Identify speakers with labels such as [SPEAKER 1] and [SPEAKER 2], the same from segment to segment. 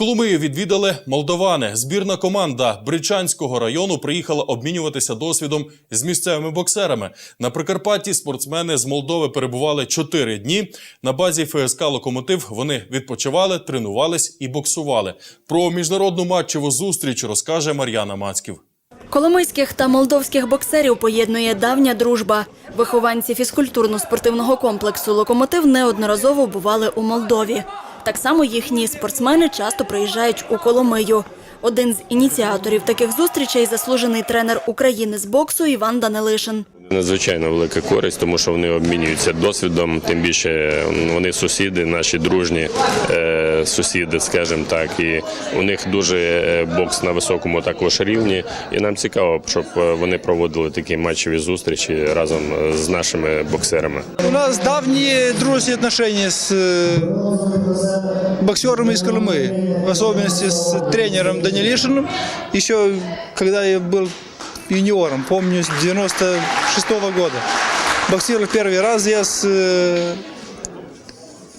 [SPEAKER 1] Коломию відвідали молдовани. Збірна команда Бричанського району приїхала обмінюватися досвідом з місцевими боксерами. На Прикарпатті спортсмени з Молдови перебували чотири дні. На базі ФСК Локомотив вони відпочивали, тренувались і боксували. Про міжнародну матчеву зустріч розкаже Мар'яна Мацьків.
[SPEAKER 2] Коломийських та молдовських боксерів поєднує давня дружба. Вихованці фізкультурно-спортивного комплексу «Локомотив» неодноразово бували у Молдові. Так само їхні спортсмени часто приїжджають у Коломию. Один з ініціаторів таких зустрічей – заслужений тренер України з боксу Іван Данилишин.
[SPEAKER 3] Надзвичайно велика користь, тому що вони обмінюються досвідом. Тим більше м, вони сусіди, наші дружні е, сусіди, скажімо так. І у них дуже е, бокс на високому також рівні. І нам цікаво, щоб е, вони проводили такі матчеві зустрічі разом е, з нашими боксерами.
[SPEAKER 4] У нас давние дружеские отношения с э, боксерами из Колымы, в особенности с тренером Данилишиным. Еще когда я был юниором, помню, с 96 года. Боксировал первый раз я с э,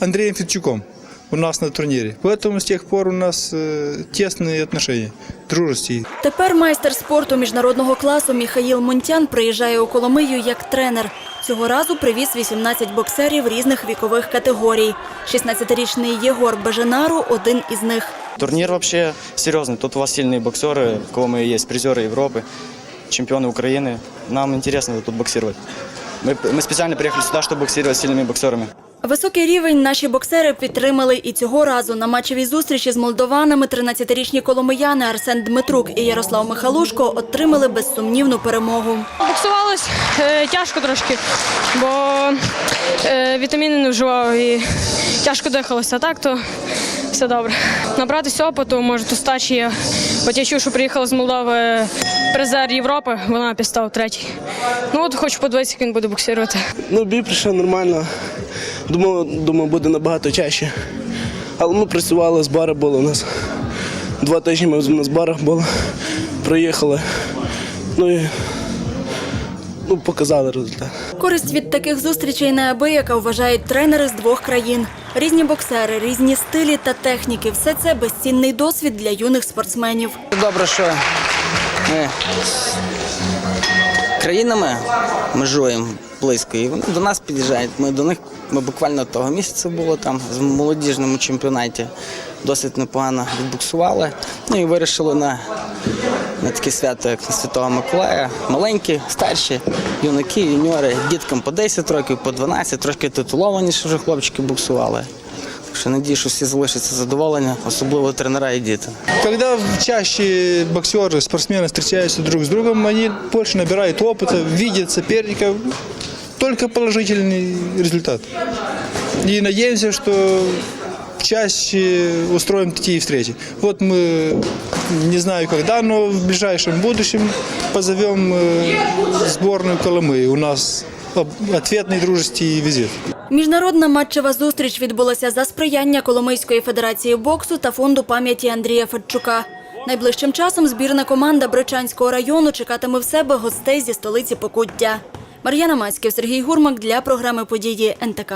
[SPEAKER 4] Андреем Федчуком у нас на турнире. Поэтому с тех пор у нас э, тесные отношения, дружеские.
[SPEAKER 2] Тепер майстер спорту міжнародного класу Міхаїл Мунтян приїжджає у Коломию як тренер. Цього разу привіз 18 боксерів різних вікових категорій. 16-річний Єгор Беженару – один із них.
[SPEAKER 5] Турнир вообще серьезный. Тут у вас сильные боксеры, в кого мы есть призеры Европы, чемпионы Украины. Нам интересно тут боксировать. Мы, мы специально приехали сюда, чтобы боксировать с сильными боксерами.
[SPEAKER 2] Високий рівень наші боксери підтримали і цього разу. На матчевій зустрічі з молдованами 13-річні коломияни Арсен Дмитрук і Ярослав Михалушко отримали безсумнівну перемогу.
[SPEAKER 6] Боксувалось е, тяжко трошки, бо е, вітаміни не вживав і тяжко дихалося. А так то все добре. Набратися опиту, може, то стачі є. От що приїхала з Молдови призер Європи, вона підстав третій. Ну от хочу подивитися, як він буде боксувати.
[SPEAKER 7] Ну, бій прийшов нормально. Думав, думав, буде набагато чаще. Але ми працювали, збори були у нас. Два тижні ми на зборах були, приїхали. Ну і ну, показали результат.
[SPEAKER 2] Користь від таких зустрічей неабияка вважають тренери з двох країн. Різні боксери, різні стилі та техніки – все це безцінний досвід для юних спортсменів.
[SPEAKER 8] Добре, що ми країнами межуємо близько, і вони до нас під'їжджають. Ми до них ми буквально того місяця було там в молодіжному чемпіонаті. Досить непогано відбуксували. Ну і вирішили на, на таке свято, як на Святого Миколая. Маленькі, старші, юнаки, юніори, діткам по 10 років, по 12, трошки титулованіше вже хлопчики буксували. Так що надію, що всі залишаться задоволені, особливо тренера і діти.
[SPEAKER 4] Когда чаще боксеры, спортсмены встречаются друг с другом, они больше набирают опыта, видят соперника. Только положительный результат. И надеемся, что чаще устроим такие встречи. Вот мы, не знаю когда, но в ближайшем будущем позовем э, сборную Колымы. У нас об- ответный дружеский визит.
[SPEAKER 2] Міжнародна матчева зустріч відбулася за сприяння Коломийської федерації боксу та фонду пам'яті Андрія Федчука. Найближчим часом збірна команда Бричанського району чекатиме в себе гостей зі столиці Покуття. Мар'яна Мацьків, Сергій Гурмак для програми «Події НТК».